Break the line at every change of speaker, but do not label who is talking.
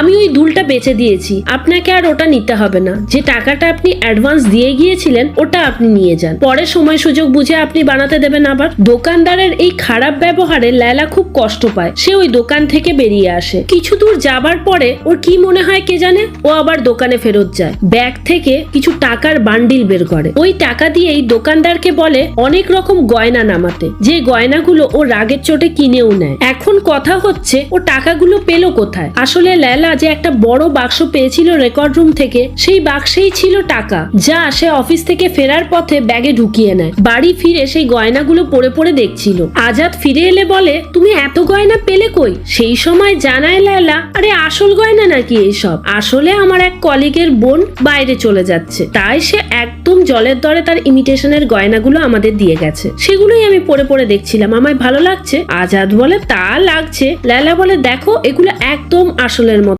আমি ওই দুলটা বেচে দিয়েছি। আপনাকে আর ওটা নিতে হবে না। যে টাকাটা আপনি অ্যাডভান্স দিয়ে গিয়েছিলেন, ওটা আপনি নিয়ে যান। পরে সময় সুযোগ বুঝে আপনি বানাতে দেবেন আবার। দোকানদারের এই খারাপ ব্যবহারে ল্যালা খুব কষ্ট পায়। সে ওই দোকান থেকে বেরিয়ে আসে। কিছু দূর যাবার পরে ওর কি মনে হয় কে জানে? ও আবার দোকানে ফেরত যায়। ব্যাগ থেকে কিছু টাকার বান্ডিল বের করে। ওই টাকা দিয়েই দোকানদারকে বলে, অনেক রকম গয়না নামাতে। যে গয়নাগুলো ও রাগের চোটে কিনেও নেয়। এখন কথা হচ্ছে, ও টাকাগুলো পেল কোথায়? আসলে ল্যালা যে একটা বড় বাক্স পেয়েছিল রেকর্ড রুম থেকে, সেই বাক্সেই ছিল টাকা, যা সে অফিস থেকে ফেরার পথে ব্যাগে ঢুকিয়ে নেয়। বাড়ি ফিরে সেই গয়নাগুলো পড়ে পড়ে দেখছিল। আজাদ ফিরে এলে বলে, তুমি এত গয়না পেলে কই? সেই সময় জানায় ল্যালা, আরে আসল গয়না নাকি এইসব? আসলে আমার এক কলিগের বোন বাইরে চলে যাচ্ছে। তাই সে একদম জলের দরে তার ইমিটেশনের গয়নাগুলো আমাদের দিয়ে গেছে। সেগুলোই আমি পরে পরে দেখছিলাম। আমায় ভালো লাগছে? আজাদ বলে, তা লাগছে। ল্যালা বলে, দেখো, এগুলো একদম আসলের মতো।